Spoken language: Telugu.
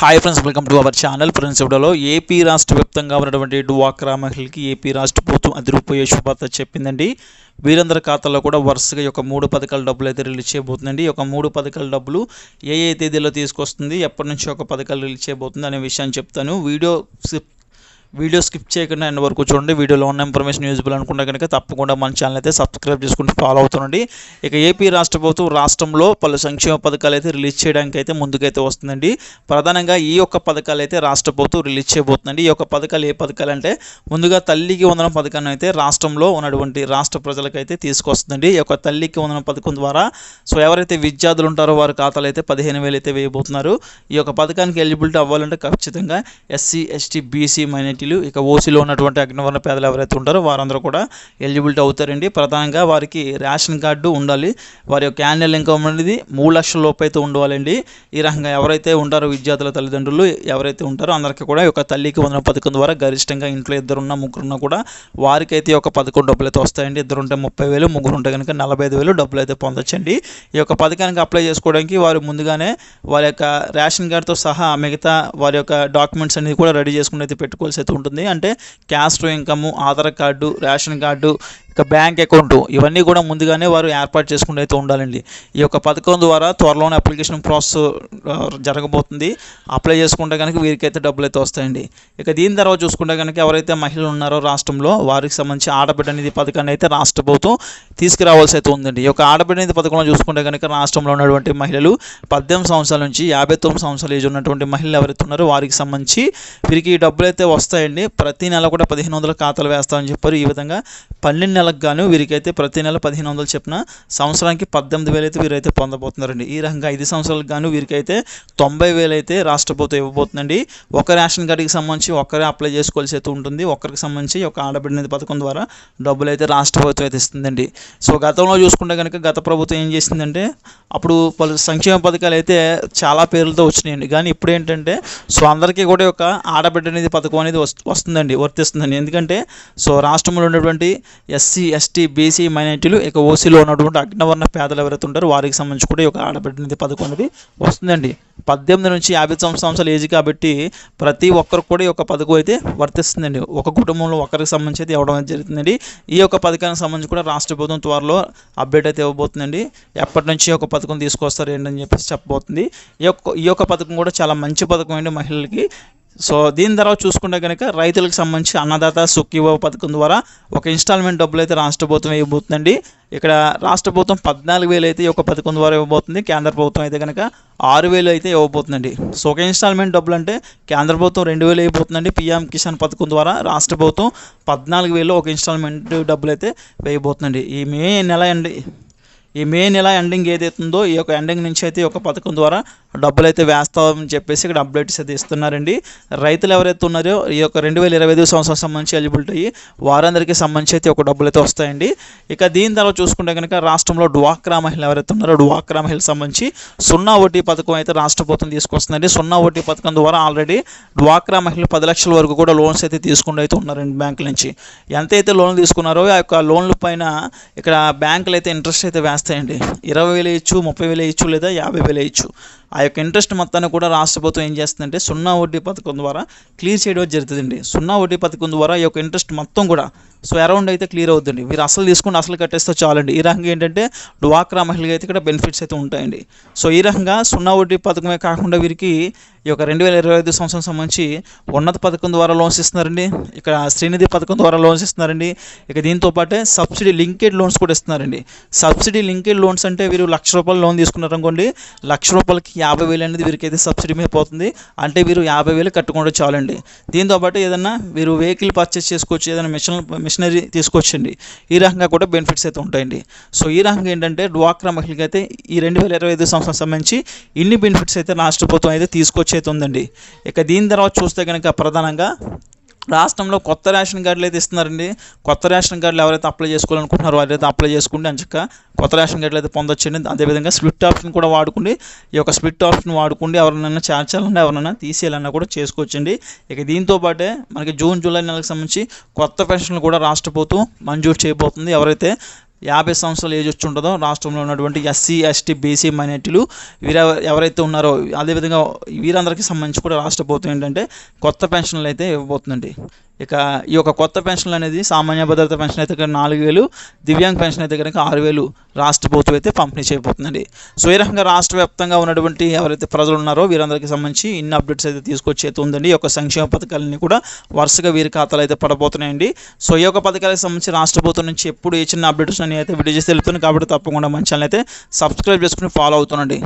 Hi friends welcome to our channel friends ఇవ్వడంలో ఏపీ రాష్ట్ర వ్యాప్తంగా ఉన్నటువంటి డ్వాక్రా మహిళలకి ఏపీ రాష్ట్ర ప్రభుత్వం అదిరిపోయే శుభార్త చెప్పిందండి. వీరందరి ఖాతాలో కూడా వరుసగా యొక్క మూడు పథకాల డబ్బులు అయితే రిలీజ్ చేయబోతుందండి. ఈ యొక్క మూడు పథకాల డబ్బులు ఏ ఏ తేదీలో తీసుకొస్తుంది ఎప్పటి నుంచి ఒక పథకాలు రిలీజ్ చేయబోతుంది అనే విషయాన్ని చెప్తాను. వీడియో వీడియో స్కిప్ చేయకుండా ఎండ్ వరకు చూడండి. వీడియోలో ఉన్న ఇన్ఫర్మేషన్ యూజ్బుల్ అనుకుంటే కనుక తప్పకుండా మన ఛానల్ అయితే సబ్స్క్రైబ్ చేసుకుంటూ ఫాలో అవుతుండండి. ఇక ఏపీ రాష్ట్ర ప్రభుత్వం రాష్ట్రంలో పలు సంక్షేమ పథకాలు అయితే రిలీజ్ చేయడానికి అయితే ముందుకైతే వస్తుందండి. ప్రధానంగా ఈ యొక్క పథకాలు అయితే రాష్ట్ర ప్రభుత్వం రిలీజ్ చేయబోతుందండి. ఈ యొక్క పథకాలు ఏ పథకాలు అంటే ముందుగా తల్లికి వందన పథకాన్ని అయితే రాష్ట్రంలో ఉన్నటువంటి రాష్ట్ర ప్రజలకైతే తీసుకొస్తుందండి. ఈ యొక్క తల్లికి వందన పథకం ద్వారా సో ఎవరైతే విద్యార్థులు ఉంటారో వారి ఖాతాలు అయితే పదిహేను వేలు అయితే వేయబోతున్నారు. ఈ యొక్క పథకానికి ఎలిజిబిలిటీ అవ్వాలంటే ఖచ్చితంగా ఎస్సీ ఎస్టీ బీసీ ఇంటిలు ఇక ఓసీలో ఉన్నటువంటి అగ్నివర్ణ పేదలు ఎవరైతే ఉంటారో వారందరూ కూడా ఎలిజిబిలిటీ అవుతారండి. ప్రధానంగా వారికి రేషన్ కార్డు ఉండాలి. వారి యొక్క యాన్యువల్ ఇన్కమ్ అనేది మూడు లక్షల లోపు అయితే ఉండాలండి ఈ రకంగా ఎవరైతే ఉంటారో విద్యార్థుల తల్లిదండ్రులు ఎవరైతే ఉంటారో అందరికీ కూడా ఈ యొక్క తల్లికి వందన పథకం ద్వారా గరిష్టంగా ఇంట్లో ఇద్దరున్న ముగ్గురున్న కూడా వారికైతే ఈ యొక్క పథకం డబ్బులు అయితే వస్తాయండి. ఇద్దరు ఉంటే ముప్పై వేలు ముగ్గురు ఉంటే కనుక నలభై ఐదు వేలు డబ్బులు అయితే పొందొచ్చండి. ఈ యొక్క పథకానికి అప్లై చేసుకోవడానికి వారు ముందుగానే వారి యొక్క రేషన్ కార్డుతో సహా మిగతా వారి యొక్క డాక్యుమెంట్స్ అనేది కూడా రెడీ చేసుకుని అయితే పెట్టుకోవాల్సి అయితే ఉంటుంది. అంటే caste income Aadhaar card ration card bank account ఇవన్నీ కూడా ముందుగానే వారు ఏర్పాటు చేసుకుని అయితే ఉండాలండి. ఈ యొక్క పథకం ద్వారా త్వరలోనే అప్లికేషన్ ప్రాసెస్ జరగబోతుంది. అప్లై చేసుకుంటే కనుక వీరికైతే డబ్బులు అయితే వస్తాయండి. ఇక దీని తర్వాత చూసుకుంటే కనుక ఎవరైతే మహిళలు ఉన్నారో రాష్ట్రంలో వారికి సంబంధించి ఆడబిడ్డ నిధి పథకాన్ని అయితే రాష్ట్ర ప్రభుత్వం తీసుకురావాల్సి అయితే ఉందండి. ఈ యొక్క ఆడబిడ్డ నిధి పథకంలో చూసుకుంటే కనుక రాష్ట్రంలో ఉన్నటువంటి మహిళలు పద్దెనిమిది సంవత్సరాల నుంచి యాభై తొమ్మిది సంవత్సరాల ఏజ్ ఉన్నటువంటి మహిళలు ఎవరైతే ఉన్నారో వారికి సంబంధించి వీరికి ఈ డబ్బులు అయితే వస్తాయండి. ప్రతి నెల కూడా పదిహేను వందల ఖాతాలు వేస్తామని చెప్పారు. ఈ విధంగా పన్నెండు నెలలకు గాను వీరికైతే ప్రతి నెల పదిహేను వందలు చెప్పిన సంవత్సరానికి పద్దెనిమిది వేలు అయితే వీరైతే పొందబోతున్నారండి. ఈ రకంగా ఐదు సంవత్సరాలకు గాను వీరికైతే తొంభై వేలు అయితే రాష్ట్ర ప్రభుత్వం ఇవ్వబోతుందండి. ఒక రేషన్ కార్డుకి సంబంధించి ఒక్కరే అప్లై చేసుకోవాల్సి అయితే ఉంటుంది. ఒకరికి సంబంధించి ఒక ఆడబిడ్డ నిధి పథకం ద్వారా డబ్బులు అయితే రాష్ట్ర ప్రభుత్వం అయితే ఇస్తుందండి. సో గతంలో చూసుకుంటే కనుక గత ప్రభుత్వం ఏం చేసిందంటే అప్పుడు పలు సంక్షేమ పథకాలు అయితే చాలా పేర్లతో వచ్చినాయండి. కానీ ఇప్పుడు ఏంటంటే సో అందరికీ కూడా ఒక ఆడబిడ్డ నిధి పథకం అనేది వస్తు- వస్తుందండి వర్తిస్తుందండి. ఎందుకంటే సో రాష్ట్రంలో ఉన్నటువంటి ఎస్సీ ఎస్టీ బీసీ మైనార్టీలు ఇక ఓసీలో ఉన్నటువంటి అగ్నవర్ణ పేదలు ఎవరైతే ఉంటారో వారికి సంబంధించి కూడా ఈ యొక్క ఆడబిడ్డనిధి పథకం అనేది వస్తుందండి. పద్దెనిమిది నుంచి యాభై తొమ్మిది సంవత్సరాల ఏజ్ కాబట్టి ప్రతి ఒక్కరికి కూడా ఈ యొక్క పథకం అయితే వర్తిస్తుందండి. ఒక కుటుంబంలో ఒకరికి సంబంధించి అయితే ఇవ్వడం జరుగుతుందండి. ఈ యొక్క పథకానికి సంబంధించి కూడా రాష్ట్ర ప్రభుత్వం త్వరలో అప్డేట్ అయితే ఇవ్వబోతుందండి. ఎప్పటి నుంచి ఈ యొక్క పథకం తీసుకొస్తారు ఏంటని చెప్పేసి చెప్పబోతుంది. ఈ యొక్క ఈ యొక్క పథకం కూడా చాలా మంచి పథకం అండి మహిళలకి. సో దీని తర్వాత చూసుకుంటే కనుక రైతులకు సంబంధించి అన్నదాత సుఖీవ పథకం ద్వారా ఒక ఇన్స్టాల్మెంట్ డబ్బులు అయితే రాష్ట్ర ప్రభుత్వం ఇవ్వబోతుందండి. ఇక్కడ రాష్ట్ర ప్రభుత్వం పద్నాలుగు వేలు అయితే ఈ యొక్క పథకం ద్వారా ఇవ్వబోతుంది. కేంద్ర ప్రభుత్వం అయితే కనుక ఆరు వేలు అయితే ఇవ్వబోతుందండి. సో ఒక ఇన్స్టాల్మెంట్ డబ్బులు అంటే కేంద్ర ప్రభుత్వం రెండు వేలు ఇవ్వబోతుందండి. పీఎం కిసాన్ పథకం ద్వారా రాష్ట్ర ప్రభుత్వం పద్నాలుగు వేలు ఒక ఇన్స్టాల్మెంట్ డబ్బులు అయితే వేయబోతుందండి. ఈ మే నెల అండి ఈ మే నెల ఎండింగ్ ఏదైతుందో ఈ యొక్క ఎండింగ్ నుంచి అయితే ఈ యొక్క పథకం ద్వారా డబ్బులు అయితే వేస్తామని చెప్పేసి ఇక్కడ అప్డేట్స్ అయితే ఇస్తున్నారండి. రైతులు ఎవరైతే ఉన్నారో ఈ యొక్క రెండు వేల ఇరవై ఐదు సంవత్సరం సంబంధించి ఎలిజిబిలిటీ అయ్యి వారందరికీ సంబంధించి అయితే ఒక డబ్బులు అయితే వస్తాయండి. ఇక దీని తర్వాత చూసుకుంటే కనుక రాష్ట్రంలో డ్వాక్రా మహిళలు ఎవరైతే ఉన్నారో డ్వాక్రా మహిళలకు సంబంధించి సున్నా వడ్డీ పథకం అయితే రాష్ట్ర ప్రభుత్వం తీసుకొస్తుందండి. సున్నా వడ్డీ పథకం ద్వారా ఆల్రెడీ డ్వాక్రా మహిళలు పది లక్షల వరకు కూడా లోన్స్ అయితే తీసుకుంటూ అయితే ఉన్నారండి బ్యాంకుల నుంచి. ఎంతైతే లోన్లు తీసుకున్నారో ఆ యొక్క లోన్ల పైన ఇక్కడ బ్యాంకులు అయితే ఇంట్రెస్ట్ అయితే వేస్తాయండి. ఇరవై వేలు ఇచ్చు ముప్పై వేలు ఇచ్చు లేదా యాభై వేలు ఇచ్చు ఆ యొక్క ఇంట్రెస్ట్ మొత్తాన్ని కూడా రాష్ట్ర ప్రభుత్వం ఏం చేస్తుందంటే సున్నా వడ్డీ పథకం ద్వారా క్లియర్ చేయడం జరుగుతుందండి. సున్నా వడ్డీ పథకం ద్వారా ఈ యొక్క ఇంట్రెస్ట్ మొత్తం కూడా సో అరౌండ్ అయితే క్లియర్ అవుతుంది వీరు అసలు తీసుకుని అసలు కట్టేస్తే చాలండి. ఈ రకంగా ఏంటంటే డ్వాక్రా మహిళకి అయితే ఇక్కడ బెనిఫిట్స్ అయితే ఉంటాయండి. సో ఈ రకంగా సున్నా వడ్డీ పథకమే కాకుండా వీరికి ఈ యొక్క రెండు వేల ఇరవై ఐదు సంవత్సరం సంబంధించి ఉన్నత పథకం ద్వారా లోన్స్ ఇస్తున్నారండి. ఇక్కడ శ్రీనిధి పథకం ద్వారా లోన్స్ ఇస్తున్నారండి. ఇక దీంతో పాటే సబ్సిడీ లింకేడ్ లోన్స్ కూడా ఇస్తున్నారండి. సబ్సిడీ లింకేడ్ లోన్స్ అంటే వీరు లక్ష రూపాయలు లోన్ తీసుకున్నారు అనుకోండి లక్ష రూపాయలకి యాభై వేలు అనేది వీరికైతే సబ్సిడీ మీద పోతుంది. అంటే వీరు యాభై వేలు కట్టుకుంటే చాలండి. దీంతో పాటు ఏదన్నా వీరు వెహికల్ పర్చేస్ చేసుకోవచ్చు ఏదైనా మిషన్ మిషనరీ తీసుకొచ్చండి. ఈ రకంగా కూడా బెనిఫిట్స్ అయితే ఉంటాయండి. సో ఈ రకంగా ఏంటంటే డ్వాక్రా మహిళకి అయితే ఈ రెండు వేల ఇరవై ఐదు సంవత్సరం సంబంధించి ఇన్ని బెనిఫిట్స్ అయితే రాష్ట్ర ప్రభుత్వం అయితే తీసుకొచ్చి అయితే ఉందండి. ఇక దీని తర్వాత చూస్తే కనుక ప్రధానంగా రాష్ట్రంలో కొత్త రేషన్ కార్డులు అయితే ఇస్తున్నారండి. కొత్త రేషన్ కార్డులు ఎవరైతే అప్లై చేసుకోవాలనుకుంటున్నారో వారైతే అప్లై చేసుకుంటే అంచక్క కొత్త రేషన్ కార్డులు అయితే పొందొచ్చండి. అదేవిధంగా స్ప్లిట్ ఆప్షన్ కూడా వాడుకుండి. ఈ యొక్క స్ప్లిట్ ఆప్షన్ వాడుకుండి. ఎవరినైనా చేర్చాలన్నా ఎవరైనా తీసేయాలన్నా కూడా చేసుకోవచ్చండి. ఇక దీంతో పాటే మనకి జూన్ జూలై నెలకు సంబంధించి కొత్త పెన్షన్లు కూడా రాష్ట్ర ప్రభుత్వం మంజూరు చేయబోతుంది. ఎవరైతే యాభై సంవత్సరాల ఏజ్ వచ్చి ఉంటుందో రాష్ట్రంలో ఉన్నటువంటి ఎస్సీ ఎస్టీ బీసీ మైనార్టీలు వీర ఎవరైతే ఉన్నారో అదేవిధంగా వీరందరికీ సంబంధించి కూడా రాష్ట్ర ప్రభుత్వం ఏంటంటే కొత్త పెన్షన్లు అయితే ఇవ్వబోతుందండి. ఇక ఈ యొక్క కొత్త పెన్షన్లు అనేది సామాన్య భద్రత పెన్షన్ అయితే కనుక నాలుగు వేలు దివ్యాంగ్ పెన్షన్ అయితే కనుక ఆరు వేలు రాష్ట్ర ప్రభుత్వం అయితే పంపిణీ చేయబోతుందండి. సో ఈ రకంగా రాష్ట్ర వ్యాప్తంగా ఉన్నటువంటి ఎవరైతే ప్రజలు ఉన్నారో వీరందరికీ సంబంధించి ఇన్ని అప్డేట్స్ అయితే తీసుకొచ్చి అయితే ఉందండి. ఈ యొక్క సంక్షేమ పథకాలన్నీ కూడా వరుసగా వీరి ఖాతాలు అయితే పడబోతున్నాయండి. సో ఈ యొక్క పథకాలకు సంబంధించి రాష్ట్ర ప్రభుత్వం నుంచి ఎప్పుడు ఏ చిన్న అప్డేట్స్ అని అయితే వీడియో చేసి తెలుపుతుంది కాబట్టి తప్పకుండా మన ఛానల్ అయితే సబ్స్క్రైబ్ చేసుకుని ఫాలో అవుతుండండి.